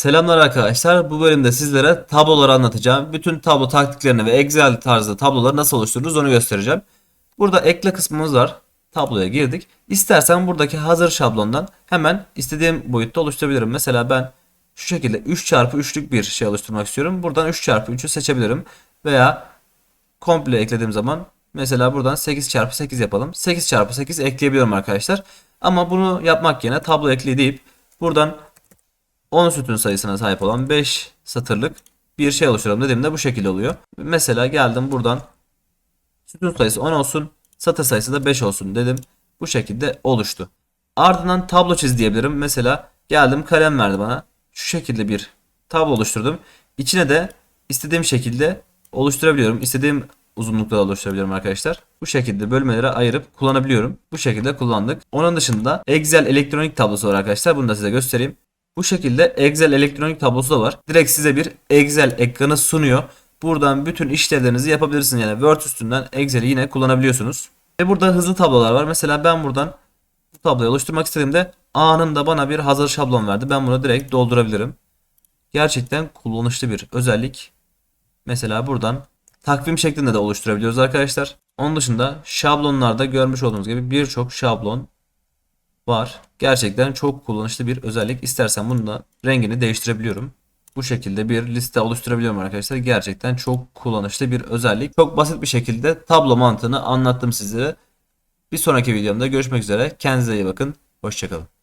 Selamlar arkadaşlar. Bu bölümde sizlere tabloları anlatacağım. Bütün tablo taktiklerini ve Excel tarzı tabloları nasıl oluştururuz onu göstereceğim. Burada ekle kısmımız var. Tabloya girdik. İstersen buradaki hazır şablondan hemen istediğim boyutta oluşturabilirim. Mesela ben şu şekilde 3 çarpı 3'lük bir şey oluşturmak istiyorum. Buradan 3 çarpı 3'ü seçebilirim. Veya komple eklediğim zaman mesela buradan 8 çarpı 8 yapalım. 8 çarpı 8 ekleyebiliyorum arkadaşlar. Ama bunu yapmak yerine tablo ekle deyip buradan 10 sütun sayısına sahip olan 5 satırlık bir şey oluşturalım dediğimde bu şekilde oluyor. Mesela geldim buradan sütun sayısı 10 olsun, satır sayısı da 5 olsun dedim. Bu şekilde oluştu. Ardından tablo çiz diyebilirim. Mesela geldim kalem verdi bana. Şu şekilde bir tablo oluşturdum. İçine de istediğim şekilde oluşturabiliyorum. İstediğim uzunlukta da oluşturabiliyorum arkadaşlar. Bu şekilde bölmelere ayırıp kullanabiliyorum. Bu şekilde kullandık. Onun dışında Excel elektronik tablosu var arkadaşlar. Bunu da size göstereyim. Bu şekilde Excel elektronik tablosu da var. Direkt size bir Excel ekranı sunuyor. Buradan bütün işlevlerinizi yapabilirsiniz. Yani Word üstünden Excel'i yine kullanabiliyorsunuz. Ve burada hızlı tablolar var. Mesela ben buradan bu tabloyu oluşturmak istediğimde anında bana bir hazır şablon verdi. Ben bunu direkt doldurabilirim. Gerçekten kullanışlı bir özellik. Mesela buradan takvim şeklinde de oluşturabiliyoruz arkadaşlar. Onun dışında şablonlarda görmüş olduğunuz gibi birçok şablon var. Gerçekten çok kullanışlı bir özellik. İstersen bunun da rengini değiştirebiliyorum. Bu şekilde bir liste oluşturabiliyorum arkadaşlar. Gerçekten çok kullanışlı bir özellik. Çok basit bir şekilde tablo mantığını anlattım sizlere. Bir sonraki videomda görüşmek üzere. Kendinize iyi bakın. Hoşçakalın.